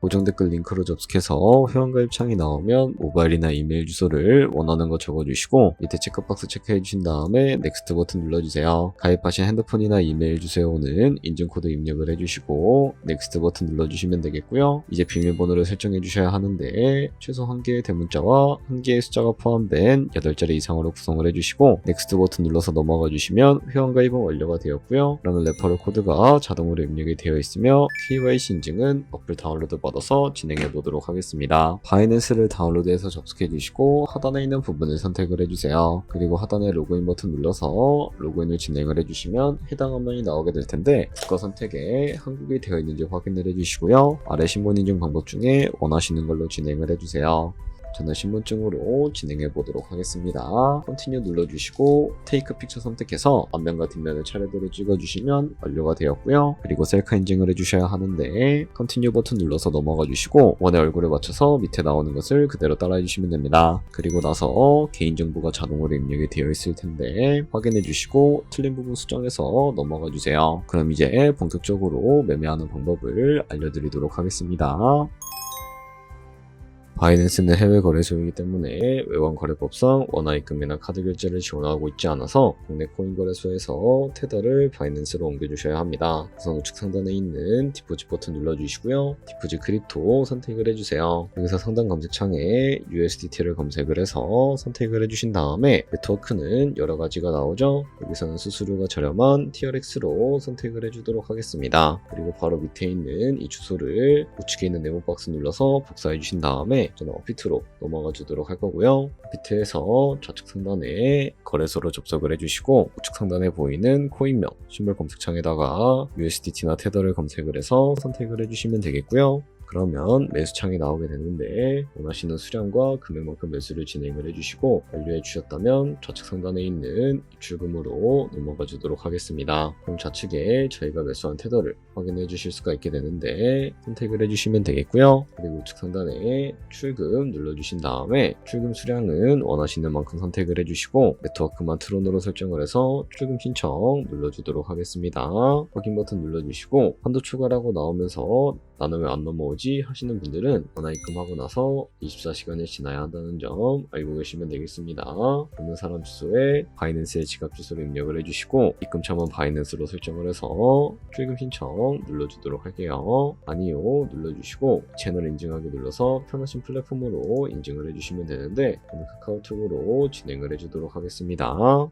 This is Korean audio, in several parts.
고정 댓글 링크로 접속해서 회원가입 창이 나오면 모바일이나 이메일 주소를 원하는 거 적어주시고 밑에 체크박스 체크해 주신 다음에 넥스트 버튼 눌러주세요. 가입하신 핸드폰이나 이메일 주소에 오는 인증코드 입력을 해주시고 넥스트 버튼 눌러주시면 되겠고요. 이제 비밀번호를 설정해 주셔야 하는데 최소 한 개의 대문자와 한 개의 숫자가 포함된 8자리 이상으로 구성을 해주시고 넥스트 버튼 눌러서 넘어가 주시면 회원가입은 완료가 되었고요. 그러면 레퍼럴 코드가 자동으로 입력이 되어 있으며 KYC 인증은 어플 다운로드 받아서 진행해 보도록 하겠습니다. 바이낸스를 다운로드해서 접속해 주시고 하단에 있는 부분을 선택을 해주세요. 그리고 하단에 로그인 버튼 눌러서 로그인을 진행을 해주시면 해당 화면이 나오게 될 텐데 국가 선택에 한국이 되어 있는지 확인을 해주시고요. 아래 신분 인증 방법 중에 원하시는 걸로 진행을 해주세요. 저는 신분증으로 진행해 보도록 하겠습니다. 컨티뉴 눌러주시고 테이크 픽처 선택해서 앞면과 뒷면을 차례대로 찍어주시면 완료가 되었고요. 그리고 셀카 인증을 해주셔야 하는데 컨티뉴 버튼 눌러서 넘어가 주시고 원의 얼굴에 맞춰서 밑에 나오는 것을 그대로 따라해 주시면 됩니다. 그리고 나서 개인정보가 자동으로 입력이 되어 있을 텐데 확인해 주시고 틀린 부분 수정해서 넘어가 주세요. 그럼 이제 본격적으로 매매하는 방법을 알려드리도록 하겠습니다. 바이낸스는 해외 거래소이기 때문에 외환 거래법상 원화입금이나 카드 결제를 지원하고 있지 않아서 국내 코인 거래소에서 테더를 바이낸스로 옮겨주셔야 합니다. 우선 우측 상단에 있는 디포지 버튼 눌러주시고요. 디포지 크립토 선택을 해주세요. 여기서 상단 검색창에 USDT를 검색을 해서 선택을 해주신 다음에 네트워크는 여러 가지가 나오죠. 여기서는 수수료가 저렴한 TRX로 선택을 해주도록 하겠습니다. 그리고 바로 밑에 있는 이 주소를 우측에 있는 네모 박스 눌러서 복사해 주신 다음에 저는 어피트로 넘어가 주도록 할 거고요. 어피트에서 좌측 상단에 거래소로 접속을 해주시고 우측 상단에 보이는 코인명 신발 검색창에다가 USDT나 테더를 검색을 해서 선택을 해주시면 되겠고요. 그러면 매수창이 나오게 되는데 원하시는 수량과 금액만큼 매수를 진행을 해주시고 완료해 주셨다면 좌측 상단에 있는 입출금으로 넘어가 주도록 하겠습니다. 그럼 좌측에 저희가 매수한 테더를 확인해 주실 수가 있게 되는데 선택을 해주시면 되겠고요. 그리고 우측 상단에 출금 눌러주신 다음에 출금 수량은 원하시는 만큼 선택을 해주시고 네트워크만 트론으로 설정을 해서 출금 신청 눌러주도록 하겠습니다. 확인 버튼 눌러주시고 한도 추가라고 나오면서 나는 왜 안 넘어오지 하시는 분들은 전화 입금하고 나서 24시간이 지나야 한다는 점 알고 계시면 되겠습니다. 없는 사람 주소에 바이낸스의 지갑 주소를 입력을 해주시고 입금처만 바이낸스로 설정을 해서 출금 신청 눌러주도록 할게요. 아니요 눌러주시고 채널 인증하기 눌러서 편하신 플랫폼으로 인증을 해주시면 되는데 저는 카카오톡으로 진행을 해주도록 하겠습니다.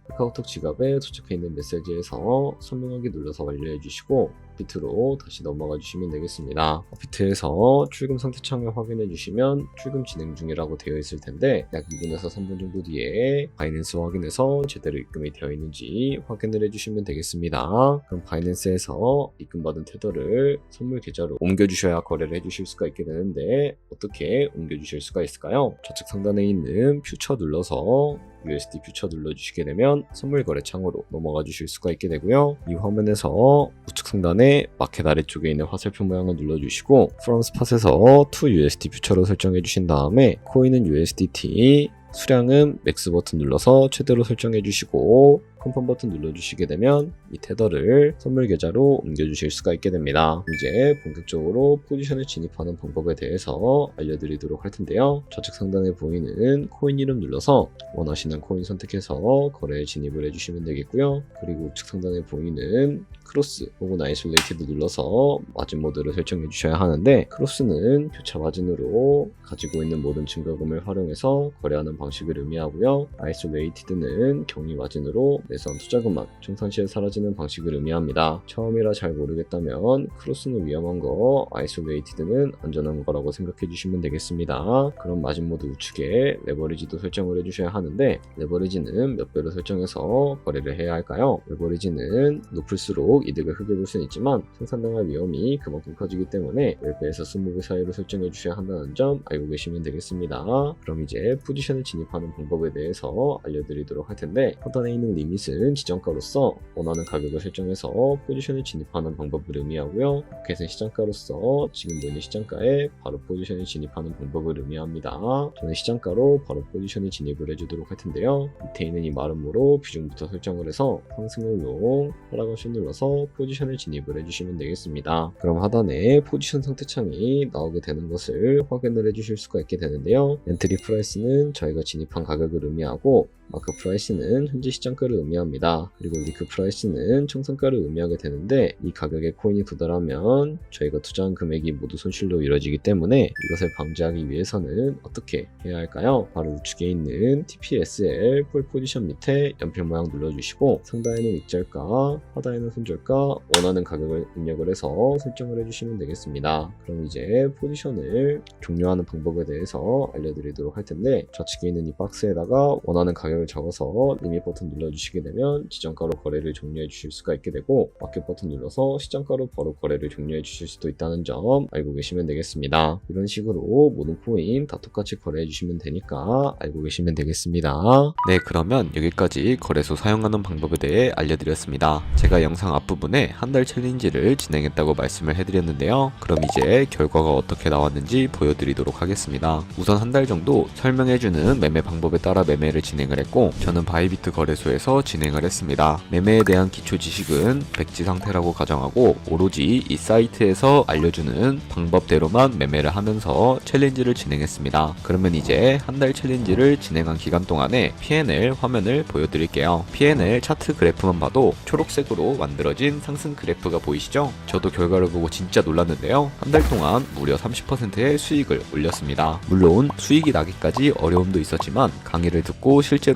카카오톡 지갑에 도착해 있는 메시지에서 설명하기 눌러서 완료해주시고 비트로 다시 넘어가 주시면 되겠습니다. 비트에서 출금 상태 창을 확인해 주시면 출금 진행 중이라고 되어 있을 텐데 약 2분에서 3분 정도 뒤에 바이낸스 확인해서 제대로 입금이 되어 있는지 확인을 해 주시면 되겠습니다. 그럼 바이낸스에서 입금받은 테더를 선물 계좌로 옮겨 주셔야 거래를 해 주실 수가 있게 되는데 어떻게 옮겨 주실 수가 있을까요? 좌측 상단에 있는 퓨처 눌러서 USD 퓨처 눌러주시게 되면 선물 거래 창으로 넘어가 주실 수가 있게 되고요. 이 화면에서 우측 상단에 마켓 아래쪽에 있는 화살표 모양을 눌러주시고 from spot에서 to USD 퓨처로 설정해 주신 다음에 코인은 USDT 수량은 맥스 버튼 눌러서 최대로 설정해 주시고 컨펌 버튼 눌러주시게 되면 이 테더를 선물 계좌로 옮겨주실 수가 있게 됩니다. 이제 본격적으로 포지션을 진입하는 방법에 대해서 알려드리도록 할 텐데요. 좌측 상단에 보이는 코인 이름 눌러서 원하시는 코인 선택해서 거래에 진입을 해주시면 되겠고요. 그리고 우측 상단에 보이는 크로스 혹은 아이솔레이티드 눌러서 마진 모드를 설정해 주셔야 하는데 크로스는 교차 마진으로 가지고 있는 모든 증거금을 활용해서 거래하는 방식을 의미하고요. 아이솔레이티드는 격리 마진으로 내선 투자금만 청산 시에 사라지는 방식을 의미합니다. 처음이라 잘 모르겠다면 크로스는 위험한 거, 아이솔레이티드는 안전한 거라고 생각해 주시면 되겠습니다. 그럼 마진 모드 우측에 레버리지도 설정을 해주셔야 하는데 레버리지는 몇 배로 설정해서 거래를 해야 할까요? 레버리지는 높을수록 이득을 볼 수는 있지만 생산당할 위험이 그만큼 커지기 때문에 10배에서 20배 사이로 설정해 주셔야 한다는 점 알고 계시면 되겠습니다. 그럼 이제 포지션을 진입하는 방법에 대해서 알려드리도록 할 텐데 하단에 있는 리밋 은 지정가로서 원하는 가격을 설정해서 포지션을 진입하는 방법을 의미하고요. 마켓은 시장가로서 지금 보이는 시장가에 바로 포지션을 진입하는 방법을 의미합니다. 저는 시장가로 바로 포지션에 진입을 해주도록 할 텐데요. 밑에 있는 이 마름모로 비중부터 설정을 해서 상승을 롱, 하락을 슛 눌러서 포지션을 진입을 해주시면 되겠습니다. 그럼 하단에 포지션 상태 창이 나오게 되는 것을 확인을 해주실 수가 있게 되는데요. 엔트리 프라이스는 저희가 진입한 가격을 의미하고 마크 프라이스는 현재 시장가를 의미합니다. 그리고 리크 프라이스는 청산가를 의미하게 되는데 이 가격에 코인이 도달하면 저희가 투자한 금액이 모두 손실로 이루어지기 때문에 이것을 방지하기 위해서는 어떻게 해야 할까요? 바로 우측에 있는 TPSL 폴 포지션 밑에 연필 모양 눌러주시고 상단에는 익절가, 하단에는 손절가 원하는 가격을 입력을 해서 설정을 해주시면 되겠습니다. 그럼 이제 포지션을 종료하는 방법에 대해서 알려드리도록 할 텐데 좌측에 있는 이 박스에다가 원하는 가격 을 적어서 리밋 버튼 눌러주시게 되면 지정가로 거래를 종료해 주실 수가 있게 되고 마켓 버튼 눌러서 시장가로 바로 거래를 종료해 주실 수도 있다는 점 알고 계시면 되겠습니다. 이런 식으로 모든 코인 다 똑같이 거래해 주시면 되니까 알고 계시면 되겠습니다. 네, 그러면 여기까지 거래소 사용하는 방법에 대해 알려드렸습니다. 제가 영상 앞부분에 한 달 챌린지를 진행했다고 말씀을 해드렸는데요. 그럼 이제 결과가 어떻게 나왔는지 보여드리도록 하겠습니다. 우선 한 달 정도 설명해주는 매매 방법에 따라 매매를 진행을 했고, 저는 바이비트 거래소에서 진행을 했습니다. 매매에 대한 기초 지식은 백지 상태라고 가정하고, 오로지 이 사이트에서 알려주는 방법대로만 매매를 하면서 챌린지를 진행했습니다. 그러면 이제 한 달 챌린지를 진행한 기간 동안에 PNL 화면을 보여드릴게요. PNL 차트 그래프만 봐도 초록색으로 만들어진 상승 그래프가 보이시죠? 저도 결과를 보고 진짜 놀랐는데요. 한 달 동안 무려 30%의 수익을 올렸습니다. 물론 수익이 나기까지 어려움도 있었지만 강의를 듣고 실제로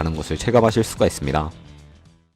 른 것을 체감하실 수가 있습니다.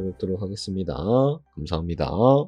찾아뵙도록 하겠습니다. 감사합니다.